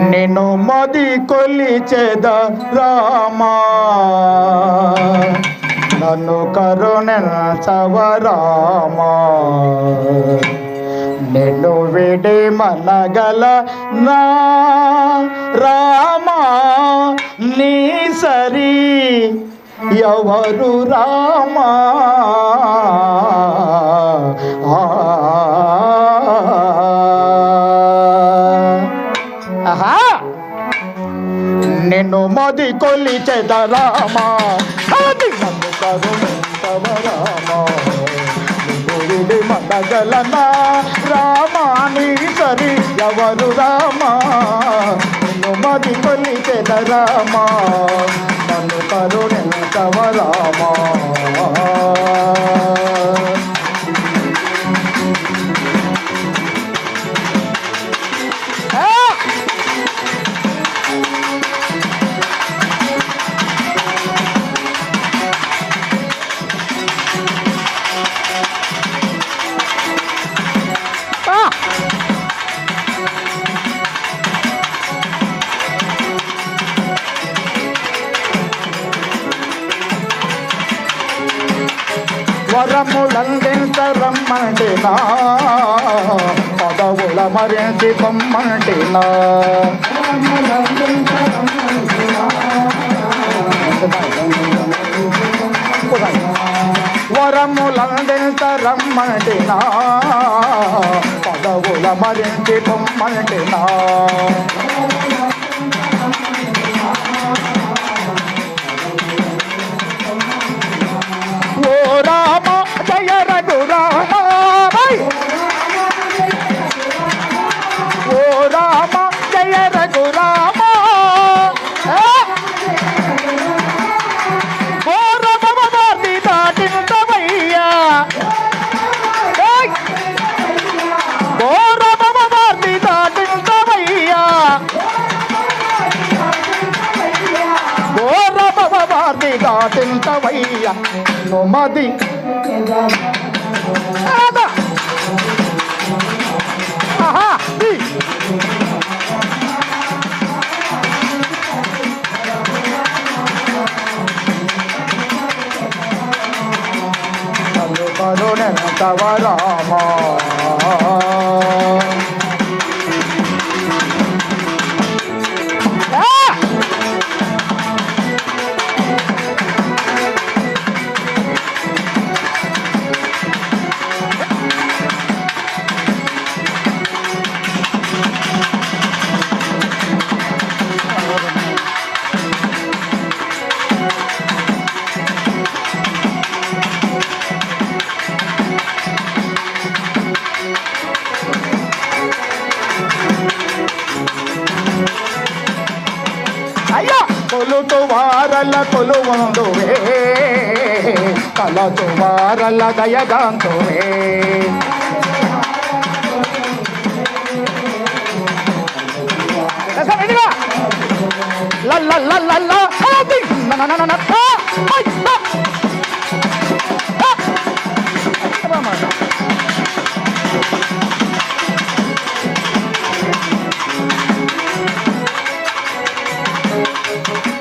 నిన్ను మది కొలిచేద రామా? నన్ను కరుణించవరామా నిన్ను విడి మనగల నా రామా? నీ సరి ఎవరు రామా? నిన్ను మది కొలిచెద రామా అది నన్ను కరుణించవరామా నిన్ను విడి రామా నీ సరి ఎవరు రామా? నిన్ను మది కొలిచెద రామా. పొమ్మంటినా పదవుల మరించి పొమ్మంటినా వరములందించరమ్మంటినా పదవుల మరించి పొమ్మంటినా Hallelujah. Nobody. Abba. Aha. Hello, Padone, Tava Rama. వారల కొలువందువే కలతు వారల దయగాంతువే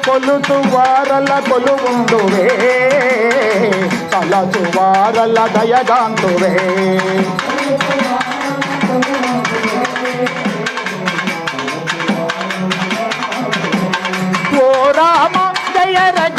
కొలుతు వారల కొలువుందువే కలతు వారల దయగాంతువే ఓ రామ జయ రజ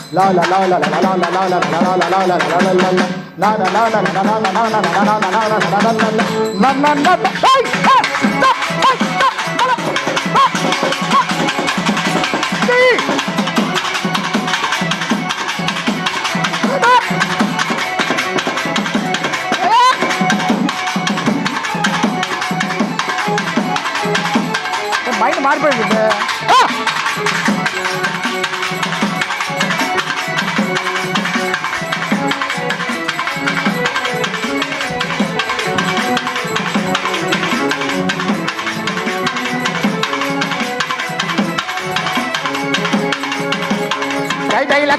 la la la la la la la la la la la la la la la la la mind மாறிப்போயிடுது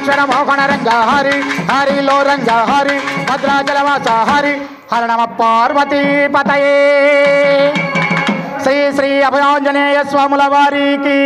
అక్షర మోహన రంగ హరి హరిలో రంగ హరి భద్రాచలవాస హరి హర నమ పార్వతీ పతయే శ్రీ శ్రీ అభయాంజనేయ స్వాముల వారికి.